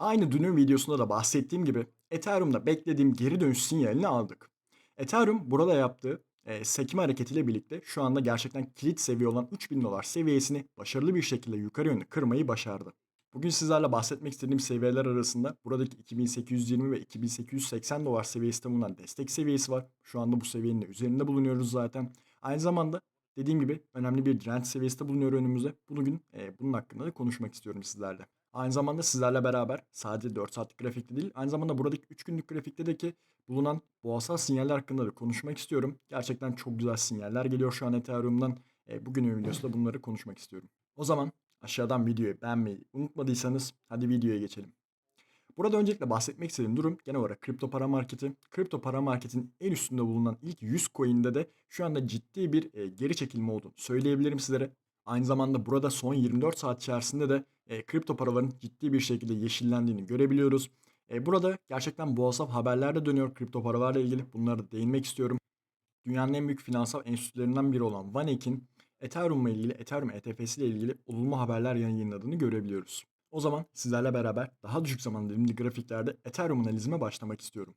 Aynı dünün videosunda da bahsettiğim gibi Ethereum'da beklediğim geri dönüş sinyalini aldık. Ethereum burada yaptığı e, sekme hareketiyle birlikte şu anda gerçekten kilit seviye olan 3000 dolar seviyesini başarılı bir şekilde yukarı yönlü kırmayı başardı. Bugün sizlerle bahsetmek istediğim seviyeler arasında buradaki 2820 ve 2880 dolar seviyesinde bulunan destek seviyesi var. Şu anda bu seviyenin de üzerinde bulunuyoruz zaten. Aynı zamanda dediğim gibi önemli bir direnç seviyesi de bulunuyor önümüzde. Bugün e, bunun hakkında da konuşmak istiyorum sizlerle. Aynı zamanda sizlerle beraber sadece 4 saatlik grafikte değil, aynı zamanda buradaki 3 günlük grafikteki bulunan boğasal sinyaller hakkında da konuşmak istiyorum. Gerçekten çok güzel sinyaller geliyor şu an Ethereum'dan. E, bugünün videosunda bunları konuşmak istiyorum. O zaman aşağıdan videoyu beğenmeyi unutmadıysanız hadi videoya geçelim. Burada öncelikle bahsetmek istediğim durum genel olarak kripto para marketi. Kripto para marketin en üstünde bulunan ilk 100 coin'de de şu anda ciddi bir e, geri çekilme olduğunu söyleyebilirim sizlere. Aynı zamanda burada son 24 saat içerisinde de e, kripto paraların ciddi bir şekilde yeşillendiğini görebiliyoruz. E, burada gerçekten boğasal haberler de dönüyor kripto paralarla ilgili. Bunlara da değinmek istiyorum. Dünyanın en büyük finansal enstitülerinden biri olan VanEck'in Ethereum'la ilgili, Ethereum ETF'si ile ilgili olumlu haberler yayınladığını görebiliyoruz. O zaman sizlerle beraber daha düşük zaman dilimli grafiklerde Ethereum analizime başlamak istiyorum.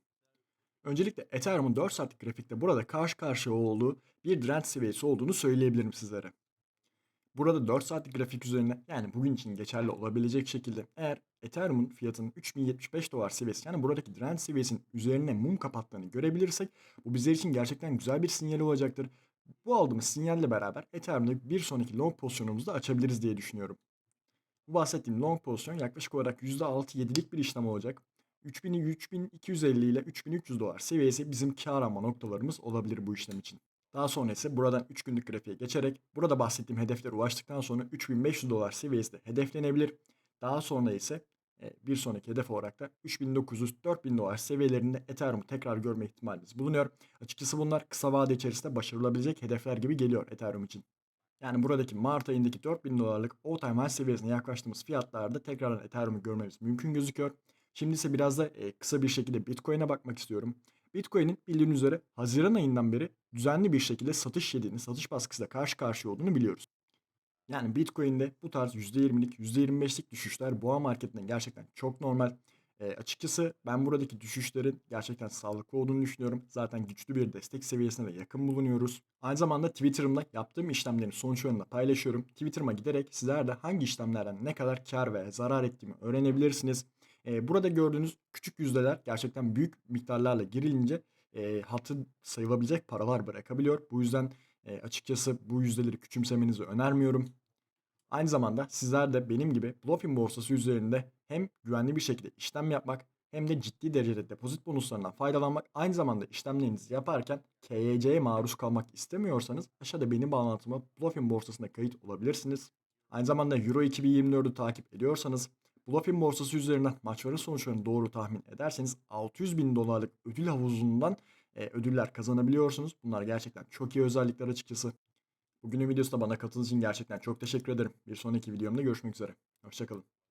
Öncelikle Ethereum'un 4 saatlik grafikte burada karşı karşıya olduğu bir direnç seviyesi olduğunu söyleyebilirim sizlere. Burada 4 saatlik grafik üzerine yani bugün için geçerli olabilecek şekilde eğer Ethereum'un fiyatının 3075 dolar seviyesi yani buradaki direnç seviyesinin üzerine mum kapattığını görebilirsek bu bizler için gerçekten güzel bir sinyal olacaktır. Bu aldığımız sinyalle beraber Ethereum'da bir sonraki long pozisyonumuzu da açabiliriz diye düşünüyorum. Bu bahsettiğim long pozisyon yaklaşık olarak %6-7'lik bir işlem olacak. 3000'i 3250 ile 3300 dolar seviyesi bizim kar alma noktalarımız olabilir bu işlem için. Daha sonra ise buradan 3 günlük grafiğe geçerek burada bahsettiğim hedeflere ulaştıktan sonra 3500 dolar seviyesi de hedeflenebilir. Daha sonra ise e, bir sonraki hedef olarak da 3900-4000 dolar seviyelerinde Ethereum'u tekrar görme ihtimalimiz bulunuyor. Açıkçası bunlar kısa vade içerisinde başarılabilecek hedefler gibi geliyor Ethereum için. Yani buradaki Mart ayındaki 4000 dolarlık all time high seviyesine yaklaştığımız fiyatlarda tekrardan Ethereum'u görmemiz mümkün gözüküyor. Şimdi ise biraz da e, kısa bir şekilde Bitcoin'e bakmak istiyorum. Bitcoin'in bildiğiniz üzere Haziran ayından beri düzenli bir şekilde satış yediğini, satış baskısıyla karşı karşıya olduğunu biliyoruz. Yani Bitcoin'de bu tarz %20'lik, %25'lik düşüşler boğa marketinde gerçekten çok normal. E, açıkçası ben buradaki düşüşlerin gerçekten sağlıklı olduğunu düşünüyorum. Zaten güçlü bir destek seviyesine de yakın bulunuyoruz. Aynı zamanda Twitter'ımda yaptığım işlemlerin sonuçlarını da paylaşıyorum. Twitter'ıma giderek sizler de hangi işlemlerden ne kadar kar ve zarar ettiğimi öğrenebilirsiniz. Burada gördüğünüz küçük yüzdeler gerçekten büyük miktarlarla girilince hatı sayılabilecek paralar bırakabiliyor. Bu yüzden açıkçası bu yüzdeleri küçümsemenizi önermiyorum. Aynı zamanda sizler de benim gibi Bluffin borsası üzerinde hem güvenli bir şekilde işlem yapmak hem de ciddi derecede depozit bonuslarından faydalanmak aynı zamanda işlemlerinizi yaparken KYC'ye maruz kalmak istemiyorsanız aşağıda benim bağlantıma Bluffin borsasına kayıt olabilirsiniz. Aynı zamanda Euro 2024'ü takip ediyorsanız Bluffin borsası üzerinden maçların sonuçlarını doğru tahmin ederseniz 600 bin dolarlık ödül havuzundan e, ödüller kazanabiliyorsunuz. Bunlar gerçekten çok iyi özellikler açıkçası. Bugünün videosunda bana katıldığınız için gerçekten çok teşekkür ederim. Bir sonraki videomda görüşmek üzere. Hoşçakalın.